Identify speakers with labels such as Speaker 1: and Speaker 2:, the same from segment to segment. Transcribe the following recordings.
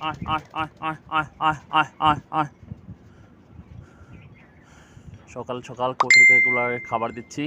Speaker 1: আয় আয় আয় সকাল সকাল কচুরকে এগুলো খাবার দিচ্ছি।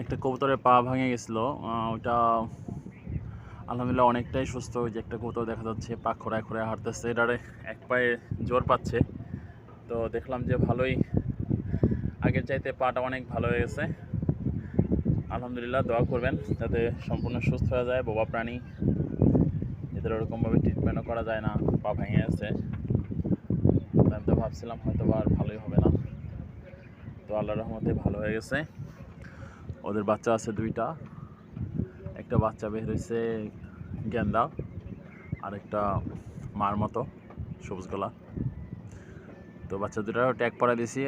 Speaker 1: একটা কবুতরের পা ভাঙে গেছিল ওটা আলহামদুলিল্লাহ অনেকটাই সুস্থ যে একটা কবুতর দেখা যাচ্ছে, পা খোড়ায় খোড়ায় হাঁটতেছে, এটারে এক পায়ে জোর পাচ্ছে। তো দেখলাম যে ভালোই আগের চাইতে পাটা অনেক ভালো হয়ে গেছে। আলহামদুলিল্লাহ, দোয়া করবেন যাতে সম্পূর্ণ সুস্থ হয়ে যায়। বোবা প্রাণী এদের ওরকমভাবে ট্রিটমেন্টও করা যায় না, পা ভেঙে আছে আমি তো ভাবছিলাম হয়তো আর ভালোই হবে না। তো আল্লাহ রহমতে ভালো হয়ে গেছে। ওদের বাচ্চা আছে দুইটা। একটা বাচ্চা বের হয়েছে গেন্দা আর একটা মার মতো, সবুজ গলা। তো বাচ্চা দুটারও ট্যাগ পরা দিয়েছি।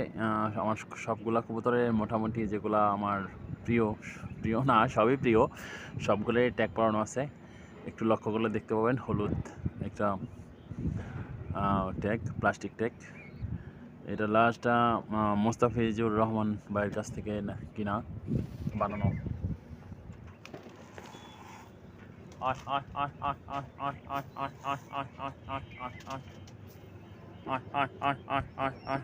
Speaker 1: আমার সবগুলা কবুতরে মোটামুটি যেগুলা আমার প্রিয় প্রিয় না সবই প্রিয় সবগুলোই ট্যাগ পড়ানো আছে একটু লক্ষ্য করলে দেখতে পাবেন হলুদ একটা ট্যাগ প্লাস্টিক ট্যাগ এটা লাস্টটা মোস্তাফিজুর রহমান ভাইয়ের কাছ থেকে কিনা বানানো আট আট আট আট আঠ আট আট আট আট আট আট আট আট আট আট আট আট আট আট আয়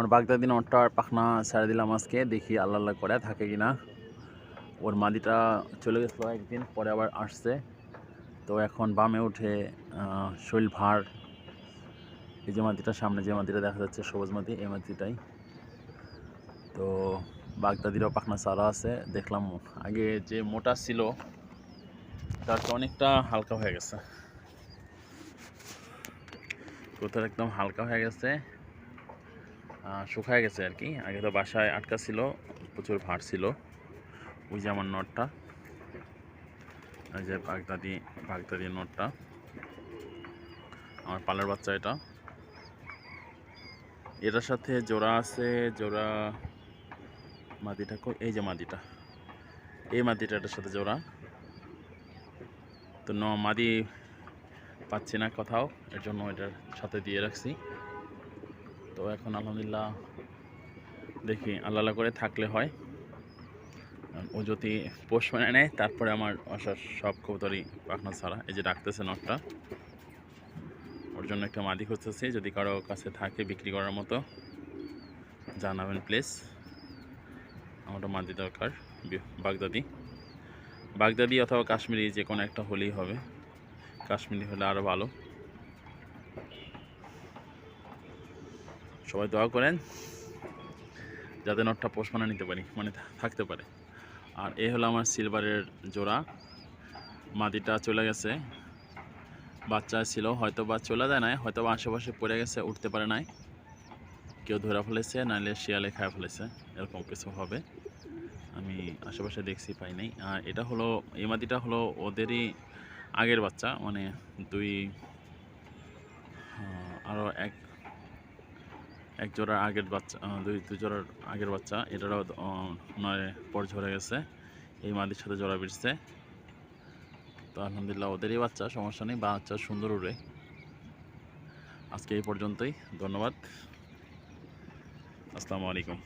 Speaker 1: আমার বাগদাদি নটটার পাখনা ছেড়ে দিলাম আজকে দেখি আল্লাহ আল্লাহ করে থাকে কি না ওর মাদিটা চলে গেছিল একদিন পরে আবার আসছে তো এখন বামে উঠে শৈল ভার এই যে মাটিটা সামনে যে মাটিটা দেখা যাচ্ছে সবুজ মাটি এই মাটিটাই তো বাগদাদিরও পাখনা চারা আছে দেখলাম আগে যে মোটা ছিল তার চেয়ে অনেকটা হালকা হয়ে গেছে কোথাও একদম হালকা হয়ে গেছে শুকায় গেছে আর কি। আগে তো বাসায় আটকা ছিল, প্রচুর ভার ছিল। ওই যে আমার নটটা। এই যে বাগদাদি বাগদাদি নটটা। আমার পালের বাচ্চা এটা। এটার সাথে জোড়া আছে, জোড়া মাদিটা এই যে মাদিটা। এই মাদিটা এটার সাথে জোড়া। তো ন মাদি পাচ্ছি না কোথাও, এর জন্য এটার সাথে দিয়ে রাখছি। তো এখন আলহামদুলিল্লাহ দেখি আল্লাহ করে থাকলে হয়। ও যদি পোষ মানে নেয়, তারপরে আমার আসার সব কবুতরই পাখনা ছাড়া। এই যে ডাকতেছে নটটা ওর জন্য একটা মাদি খুঁজতেছি, যদি কারও কাছে থাকে বিক্রি করার মতো, জানাবেন প্লিজ। আমার মাদি দরকার বাগদাদি। বাগদাদি অথবা কাশ্মীরি যে কোনো একটা হলেই হবে। কাশ্মীরি হলে আরও ভালো। সবাই দোয়া করেন, যাতে নটটা পোষ মানে নিতে পারি মানে থাকতে পারে। আর এ হলো আমার সিলভারের জোড়া। মাদিটা চলে গেছে। বাচ্চা ছিল হয়তো বা চলে যায় নাই হয়তো বা আশেপাশে পড়ে গেছে, উঠতে পারে নাই। কেউ ধরে ফেলেছে, নাহলে শিয়ালে খায় ফেলেছে, এরকম কিছু হবে। আমি আশেপাশে দেখছি, পাই নাই। আর এটা হলো, এই মাদিটা হলো ওদেরই আগের বাচ্চা মানে দুই আরও এক এক জোড়ার আগের বাচ্চা দুই দুই জোড়ার আগের বাচ্চা, এটারও নয় পর ঝরে গেছে। এই মাদির সাথে জোড়া বিড়ছে তো আলহামদুলিল্লাহ, ওদেরই বাচ্চা, সমস্যা নেই, বাচ্চা সুন্দর উড়ে। আজকে এই পর্যন্তই, ধন্যবাদ। আসসালামু আলাইকুম।